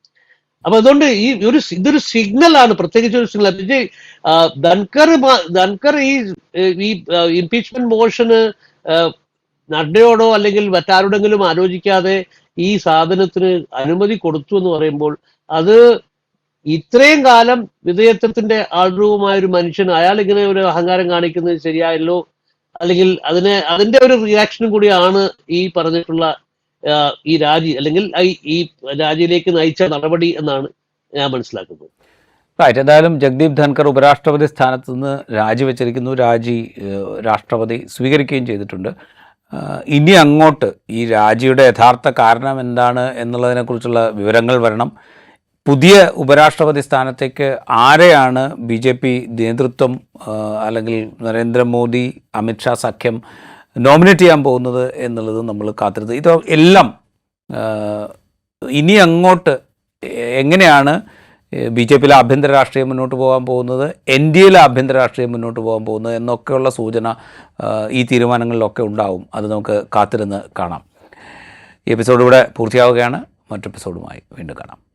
അപ്പൊ അതുകൊണ്ട് ഈ ഒരു ഇതൊരു സിഗ്നൽ ആണ് പ്രത്യേകിച്ച് ഒരു സിഗ്നൽ. വിജയ് ധൻകർ ധൻകർ ഈ ഇംപീച്ച്മെന്റ് മോഷന് നഡ്ഡയോടോ അല്ലെങ്കിൽ മറ്റാരോടെങ്കിലും ആലോചിക്കാതെ ഈ സാധനത്തിന് അനുമതി കൊടുത്തു എന്ന് പറയുമ്പോൾ അത് ഇത്രയും കാലം വിധേയത്വത്തിന്റെ ആൾരൂപമായ ഒരു മനുഷ്യൻ അയാൾ ഇങ്ങനെ ഒരു അഹങ്കാരം കാണിക്കുന്നത് ശരിയായല്ലോ? അല്ലെങ്കിൽ അതിനെ അതിന്റെ ഒരു റിയാക്ഷനും കൂടിയാണ് ഈ പറഞ്ഞിട്ടുള്ള ഈ രാജി അല്ലെങ്കിൽ ഈ- രാജിയിലേക്ക് നയിച്ച നടപടി എന്നാണ് ഞാൻ മനസ്സിലാക്കുന്നത്. റൈറ്റ് എന്തായാലും ജഗ്ദീപ് ധൻകർ ഉപരാഷ്ട്രപതി സ്ഥാനത്ത് നിന്ന് രാജിവെച്ചിരിക്കുന്നു. രാജി രാഷ്ട്രപതി സ്വീകരിക്കുകയും ചെയ്തിട്ടുണ്ട്. ഇനി അങ്ങോട്ട് ഈ രാജിയുടെ യഥാർത്ഥ കാരണം എന്താണ് എന്നുള്ളതിനെക്കുറിച്ചുള്ള വിവരങ്ങൾ വരണം. പുതിയ ഉപരാഷ്ട്രപതി സ്ഥാനത്തേക്ക് ആരെയാണ് ബി നേതൃത്വം അല്ലെങ്കിൽ നരേന്ദ്രമോദി അമിത്ഷാ സഖ്യം നോമിനേറ്റ് ചെയ്യാൻ പോകുന്നത് എന്നുള്ളത് നമ്മൾ കാത്തിരുന്നത്. ഇത് എല്ലാം ഇനി അങ്ങോട്ട് എങ്ങനെയാണ് ബി ജെ പിയിലെ ആഭ്യന്തര രാഷ്ട്രീയം മുന്നോട്ട് പോകാൻ പോകുന്നത് എൻ ഡി എയിലെ ആഭ്യന്തര രാഷ്ട്രീയം മുന്നോട്ട് പോകാൻ പോകുന്നത് എന്നൊക്കെയുള്ള സൂചന ഈ തീരുമാനങ്ങളിലൊക്കെ ഉണ്ടാവും. അത് നമുക്ക് കാത്തിരുന്ന് കാണാം. ഈ എപ്പിസോഡ് ഇവിടെ പൂർത്തിയാവുകയാണ്. മറ്റു എപ്പിസോഡുമായി വീണ്ടും കാണാം.